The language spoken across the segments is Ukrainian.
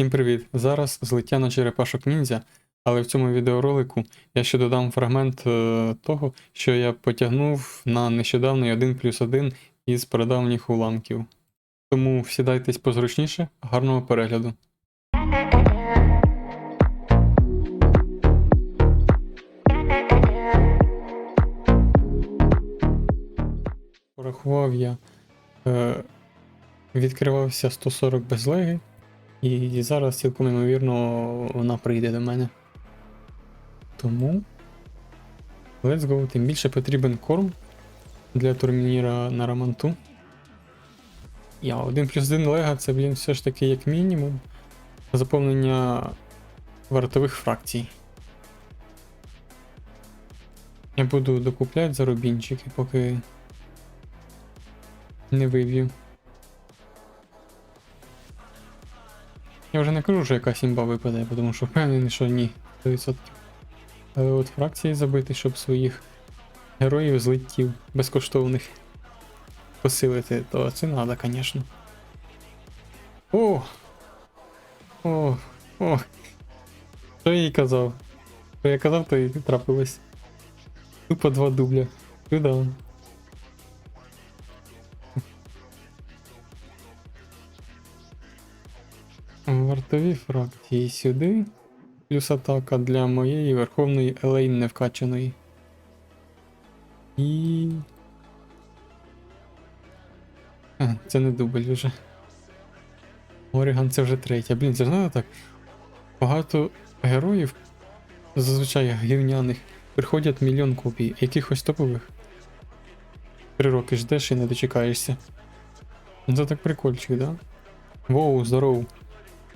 Всім привіт! Зараз злиття на черепашок ніндзя, але в цьому відеоролику я ще додам фрагмент е, того, що я потягнув на нещодавний 1 плюс 1 із прадавніх уламків. Тому сідайтесь позручніше, гарного перегляду. Порахував я. Е, відкривався 140 без леги. І зараз цілком ймовірно вона прийде до мене. Тому. Let's go. Тим більше потрібен корм для турніра на раманту. Я 1 плюс 1 лега це, блін, все ж таки як мінімум. Заповнення вартових фракцій. Я буду докупляти за рубінчики, поки не виб'ю. Я вже не кажу, що якась імба випаде, тому що впевнений, що ні, 100%. Але от фракції забити, щоб своїх героїв злиттів безкоштовних посилити, то це треба, звісно. О! О! О! Що я їй казав? Що я казав, то і трапилось. Тупо два дубля. Чудово. Вартові фракції сюди. Плюс атака для моєї верховної Елейн невкачаної. І. А, це не дубль вже. Оріган це вже третя. Блін, це ж надо так. Багато героїв, зазвичай гівняних, приходять мільйон копій, якихось топових. Три роки ждеш і не дочекаєшся. Ну, Це так прикольчик, да? Воу, здорово.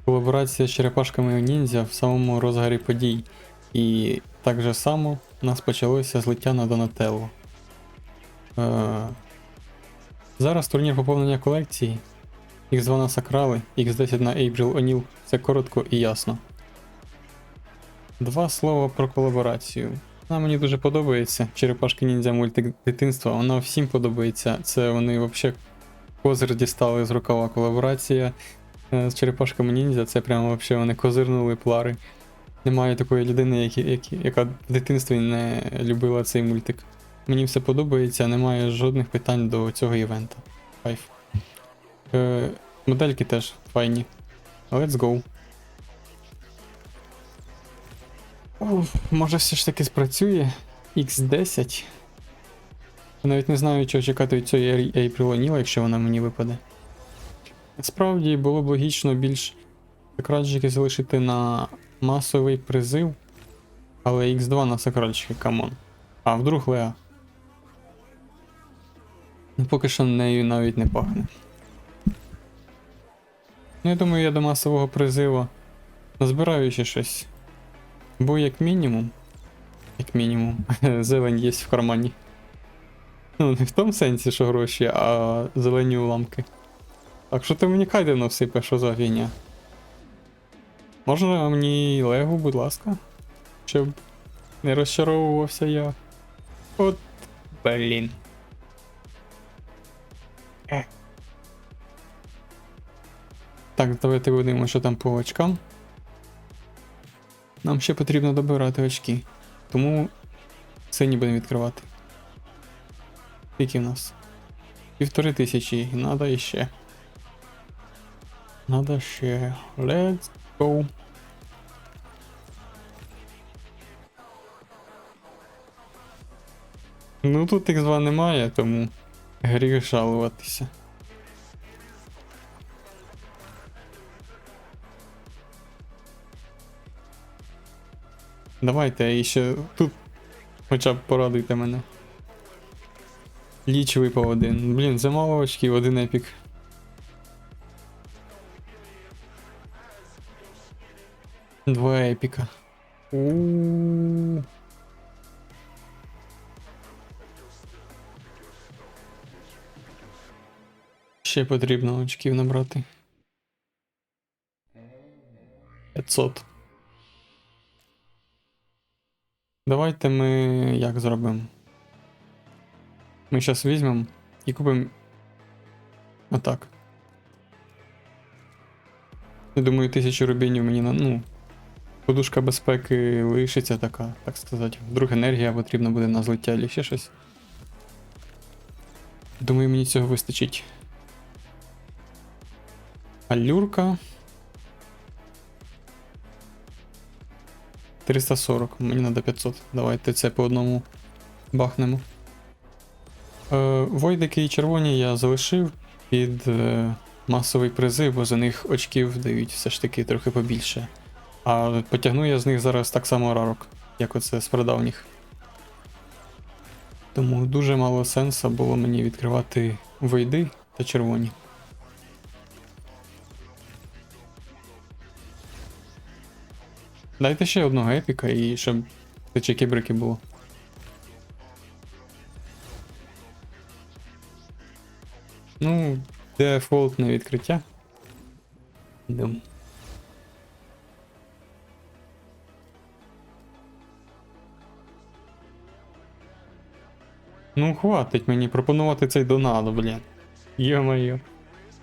Колаборація з черепашками ніндзя в самому розгарі подій. І так же само у нас почалося злиття на Донателло. Е, зараз турнір поповнення колекції. X2 на Сакрали, X10 на April O'Neil. Це коротко і ясно. Два слова про колаборацію. Вона мені дуже подобається. Черепашки ніндзя мультик дитинства. Вона всім подобається. Це вони взагалі козир дістали з рукава колаборація з черепашками ніндзя. Це прямо взагалі вони козирнули плари. Немає такої людини, які, які, яка в дитинстві не любила цей мультик. Мені все подобається, немає жодних питань до цього івента. Кайф. Е, модельки теж файні. Let's go. Оф, може все ж таки спрацює. X10. Я навіть не знаю, чого чекати від цієї April O'Neil, якщо вона мені випаде. Насправді було б логічно більш сакральчики залишити на масовий призив. Але X2 на сакральчики, камон. А вдруг Леа. Ну, поки що нею навіть не пахне. Ну, я думаю, я до масового призиву назбираю ще щось. Бо як мінімум. Як мінімум, зелень є в кармані. Ну, не в тому сенсі, що гроші, а зелені уламки. Так що ти мені кайдено всипеш, що за фігня? Можна мені легу, будь ласка? Щоб не розчаровувався я. От, блін. Е. Так, давайте видимо, що там по очкам. Нам ще потрібно добирати очки. Тому сині будемо відкривати. Скільки в нас? Півтори тисячі, надо іще. Надо ще. Let's go. Ну тут X2 немає, тому гріх жалуватися. Давайте і ще тут хоча б порадуйте мене. Ліч випав один. Блін, за мало очків, один епік. Два епіка. Ще потрібно очків набрати. 500. Давайте ми як зробимо? Ми зараз візьмемо і купимо. Отак. Я думаю, тисячу рубінів мені на. Ну, подушка безпеки лишиться така, так сказати. Вдруг енергія потрібна буде на злиття або ще щось. Думаю, мені цього вистачить. Алюрка. 340, мені треба 500. Давайте це по одному бахнемо. Е, Войдики і червоні я залишив під е, масовий призив, бо за них очків дають все ж таки трохи побільше. А потягну я з них зараз так само рарок, як оце з прадавніх. Тому дуже мало сенсу було мені відкривати войди та червоні. Дайте ще одного епіка і щоб чеки-брики було. Ну, дефолтне відкриття. Йдемо. Ну, хватить мені пропонувати цей донат, блін. Йо-моє.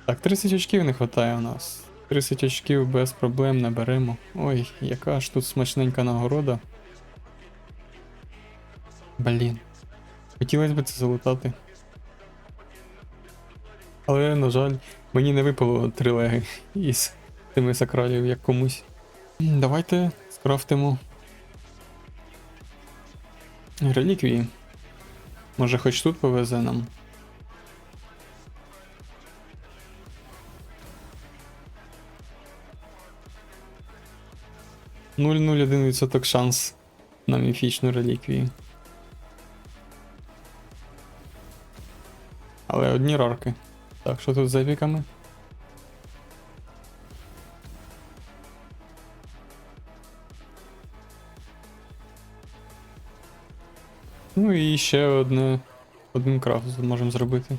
Так, 30 очків не вистачає у нас. 30 очків без проблем наберемо. Ой, яка ж тут смачненька нагорода. Блін. Хотілося б це залутати. Але, на жаль, мені не випало три леги із тими сакралів, як комусь. Давайте скрафтимо. Реліквії. Може хоч тут повезе нам. Нуль нуль один відсоток шанс на міфічну реліквію. Але одні рарки. Так, що тут з епіками? Ну і ще одне. Один крафт можемо зробити.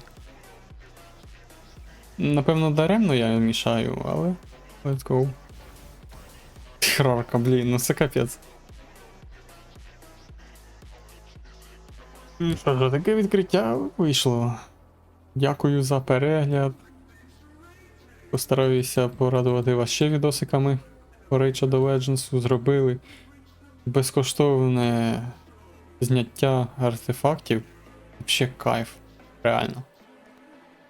Напевно, даремно я мішаю, але. Let's go. Рарка, блін, ну це капець. Ну Що ж, таке відкриття вийшло. Дякую за перегляд. Постараюся порадувати вас ще відосиками по Rage of the Legends. Зробили безкоштовне зняття артефактів. Ще кайф. Реально.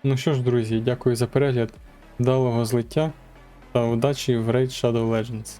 Ну що ж, друзі, дякую за перегляд. Вдалого злиття та удачі в Raid Shadow Legends.